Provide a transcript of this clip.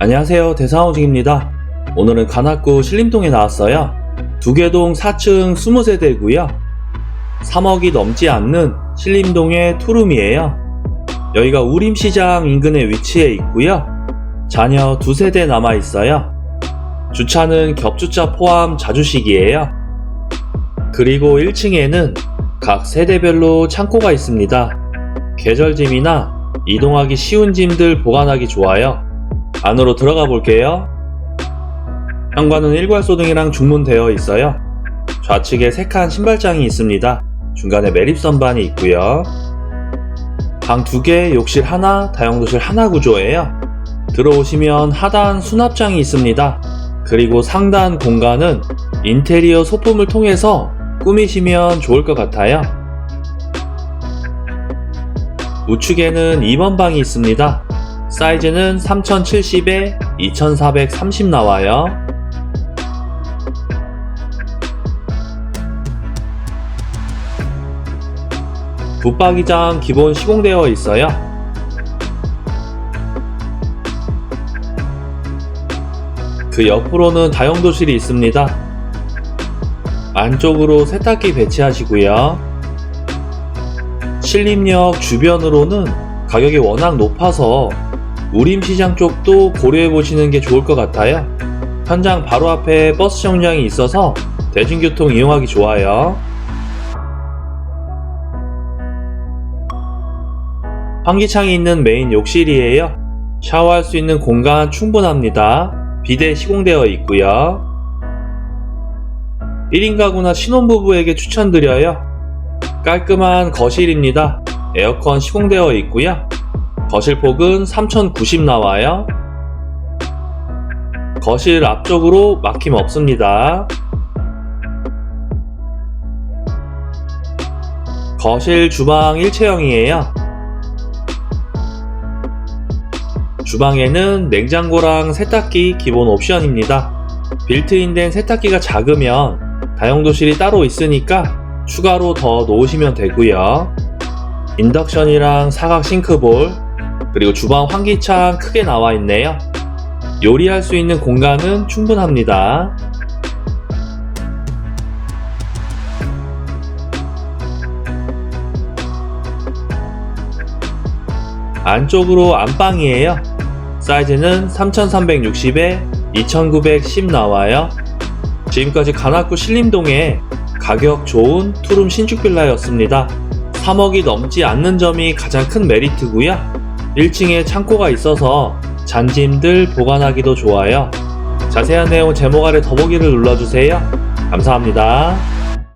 안녕하세요. 대상호직입니다. 오늘은 관악구 신림동에 나왔어요. 두개동 4층 20세대고요. 3억이 넘지 않는 신림동의 투룸이에요. 여기가 우림시장 인근에 위치해 있고요. 자녀 두 세대 남아 있어요. 주차는 겹주차 포함 자주식이에요. 그리고 1층에는 각 세대별로 창고가 있습니다. 계절짐이나 이동하기 쉬운 짐들 보관하기 좋아요 안으로 들어가 볼게요. 현관은 일괄소등이랑 중문되어 있어요. 좌측에 세칸 신발장이 있습니다. 중간에 매립 선반이 있고요. 방두 개, 욕실 하나, 다용도실 하나 구조예요. 들어오시면 하단 수납장이 있습니다. 그리고 상단 공간은 인테리어 소품을 통해서 꾸미시면 좋을 것 같아요. 우측에는 2번 방이 있습니다. 사이즈는 3070에 2430 나와요. 붙박이장 기본 시공되어 있어요. 그 옆으로는 다용도실이 있습니다. 안쪽으로 세탁기 배치하시고요. 신림역 주변으로는 가격이 워낙 높아서 우림시장 쪽도 고려해 보시는 게 좋을 것 같아요. 현장 바로 앞에 버스 정류장이 있어서 대중교통 이용하기 좋아요. 환기창이 있는 메인 욕실이에요. 샤워할 수 있는 공간 충분합니다. 비대 시공되어 있고요. 1인 가구나 신혼부부에게 추천드려요. 깔끔한 거실입니다. 에어컨 시공되어 있고요. 거실 폭은 3090 나와요. 거실 앞쪽으로 막힘 없습니다. 거실 주방 일체형이에요. 주방에는 냉장고랑 세탁기 기본 옵션입니다. 빌트인된 세탁기가 작으면 다용도실이 따로 있으니까 추가로 더 놓으시면 되고요. 인덕션이랑 사각 싱크볼, 그리고 주방 환기창 크게 나와 있네요. 요리할 수 있는 공간은 충분합니다. 안쪽으로 안방이에요. 사이즈는 3360에 2910 나와요. 지금까지 관악구 신림동에 가격 좋은 투룸 신축 빌라였습니다. 3억이 넘지 않는 점이 가장 큰 메리트고요. 1층에 창고가 있어서 잔짐들 보관하기도 좋아요. 자세한 내용 제목 아래 더보기를 눌러주세요. 감사합니다.